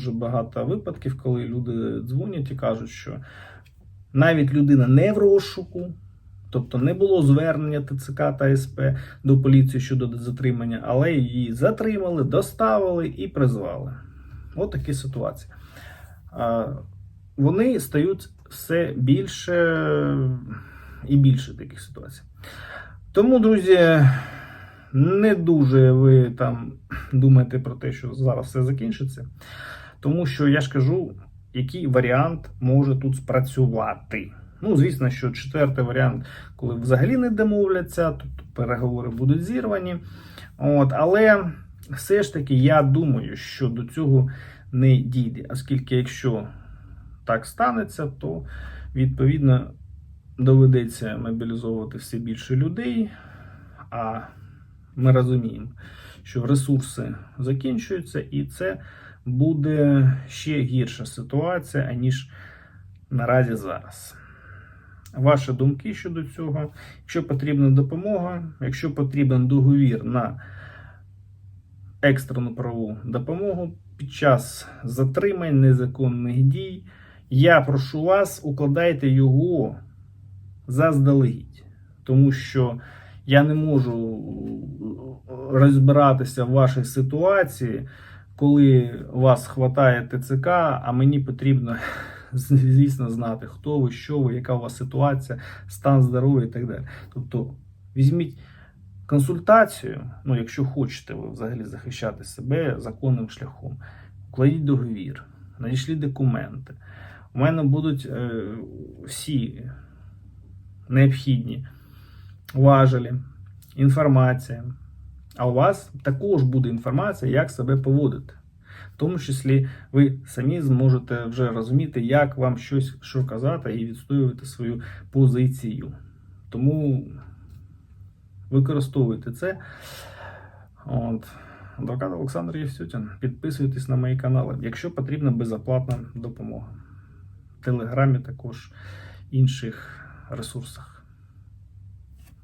Дуже багато випадків, коли люди дзвонять і кажуть, що навіть людина не в розшуку, тобто не було звернення ТЦК та СП до поліції щодо затримання, але її затримали, доставили і призвали. От такі ситуації. Вони стають все більше і більше таких ситуацій. Тому, друзі, не дуже ви там думаєте про те, що зараз все закінчиться. Тому що я ж кажу, який варіант може тут спрацювати. Ну, звісно, що четвертий варіант, коли взагалі не домовляться, тобто переговори будуть зірвані. От, але все ж таки я думаю, що до цього не дійде. Оскільки, якщо так станеться, то відповідно доведеться мобілізовувати все більше людей. А ми розуміємо, що ресурси закінчуються, і це буде ще гірша ситуація, аніж наразі зараз. Ваші думки щодо цього. Якщо потрібна допомога, якщо потрібен договір на екстрену правову допомогу під час затримань незаконних дій, я прошу вас, укладайте його заздалегідь. Тому що я не можу розбиратися в вашій ситуації, коли вас хватає ТЦК, а мені потрібно, звісно, знати, хто ви, що ви, яка у вас ситуація, стан здоров'я і так далі. Тобто, візьміть консультацію, ну, якщо хочете ви взагалі захищати себе законним шляхом, вкладіть договір, надішліть документи. У мене будуть е, всі необхідні важелі, інформація. А у вас також буде інформація, як себе поводити. В тому числі ви самі зможете вже розуміти, як вам щось що казати і відстоювати свою позицію. Тому використовуйте це. От. Адвокат Олександр Євсютін. Підписуйтесь на мої канали, якщо потрібна безоплатна допомога. В Телеграмі також інших ресурсах.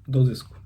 До зв'язку.